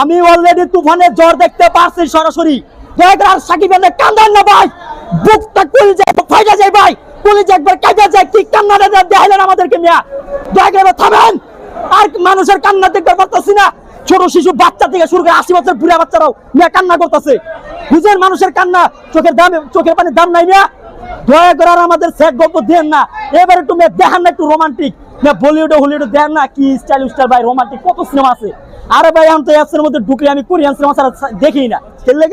আমি অলরেডি তুফানের জ্বর দেখতে পারছি সরাসরি। আর মানুষের কান্না দেখতে পারতাছি না। ছোট শিশু বাচ্চা থেকে শুরু করে আশি বছর বুড়া বাচ্চারাও মিয়া কান্না করতেছে। বুঝেন মানুষের কান্না, চোখের দাম চোখের পানির দাম নাই মিয়া। দয়া করে আমাদের সেট গল্প দেন না। এবার একটু দেখান না একটু রোমান্টিক বলিউডে হলিউডে দেন না, কি স্টাইল স্টাইল ভাই রোমান্টিক কত সিনেমা আছে। আরে ভাই আমি তো অ্যাপসের মধ্যে ঢুকলে আমি কোরিয়ান সিনেমা ছাড়া দেখি না। খেললে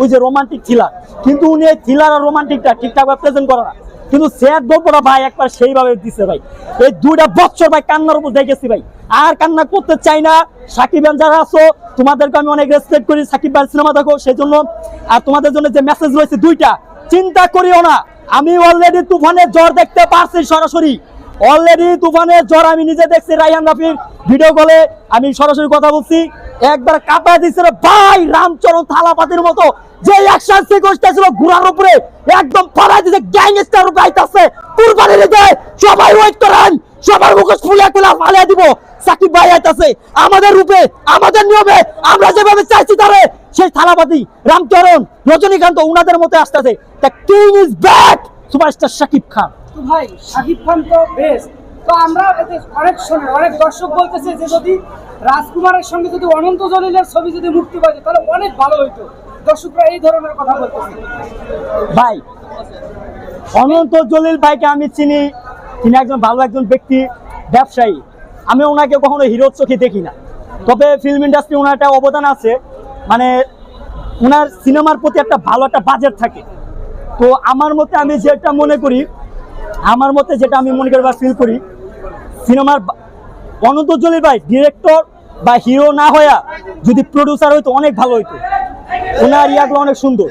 ওই যে রোমান্টিক থ্রিলার কিন্তু উনি এই থ্রিলার আর রোমান্টিকটা ঠিকঠাক প্রেজেন্ট করে না। কিন্তু স্যার গল্পটা ভাই একবার সেইভাবে দিছে ভাই। এই দুইটা বছর ভাই কান্নার উপর দেখেছি ভাই। আর কান্না করতে চাই না। সাকিব যারা আছো, তোমাদেরকে আমি অনেক রেসপেক্ট করি। সাকিব ভাই সিনেমা দেখো সেই জন্য আর তোমাদের জন্য যে মেসেজ রয়েছে দুইটা চিন্তা করিও না। আমি অলরেডি তুফানের জ্বর দেখতে পারছি সরাসরি। অলরেডি তুফানের জ্বর আমি নিজে দেখছি রাইহান রাফির ভিডিও কলে আমি সরাসরি কথা বলছি। একবার কাঁপা দিচ্ছে রে ভাই, রামচরণ থালাপাতির মতো। যে অ্যাকশন সিকোয়েন্সটা ছিল ঘোড়ার উপরে, একদম পাড়ায় দিতে গ্যাংস্টার রূপে আইতাছে কুরবানির ঈদে সবাই ওয়েট করেন, সবার মুখোশ ফুলে তোলা ফালিয়ে দিব। সাকিব ভাই আইতাছে। আমাদের রূপে আমাদের নিয়মে আমরা যেভাবে চাইছি তারে সেই থালাপাতি রামচরণ রজনীকান্ত উনাদের মতো আসতেছে। The king is back superstar Shakib Khan. তো ভাই শাকিব খান তো বেস্ট তো আমরা অনেক শোনে অনেক দর্শক বলতেছে যে যদি রাজকুমারের সঙ্গে যদি অনন্ত জলিলের ছবি যদি মুক্তি পায় তাহলে অনেক ভালো হইতো। দর্শকরা এই ধরনের কথা বলতেছে। ভাই অনন্ত জলিল ভাইকে আমি চিনি। তিনি একজন ভালো একজন ব্যক্তি ব্যবসায়ী। আমি ওনাকে কখনো হিরোর চোখে দেখি না। তবে ফিল্ম ইন্ডাস্ট্রি ওনার একটা অবদান আছে। মানে ওনার সিনেমার প্রতি একটা ভালো একটা বাজেট থাকে। তো আমার মতে আমি যেটা মনে করি, আমার মতে যেটা আমি মনে করি বা ফিল করি সিনেমার অনন্ত জলিল ভাই ডিরেক্টর বা হিরো না হইয়া যদি প্রডিউসার হইতো, অনেক ভালো হইতো। ওনার ইয়াগুলো অনেক সুন্দর।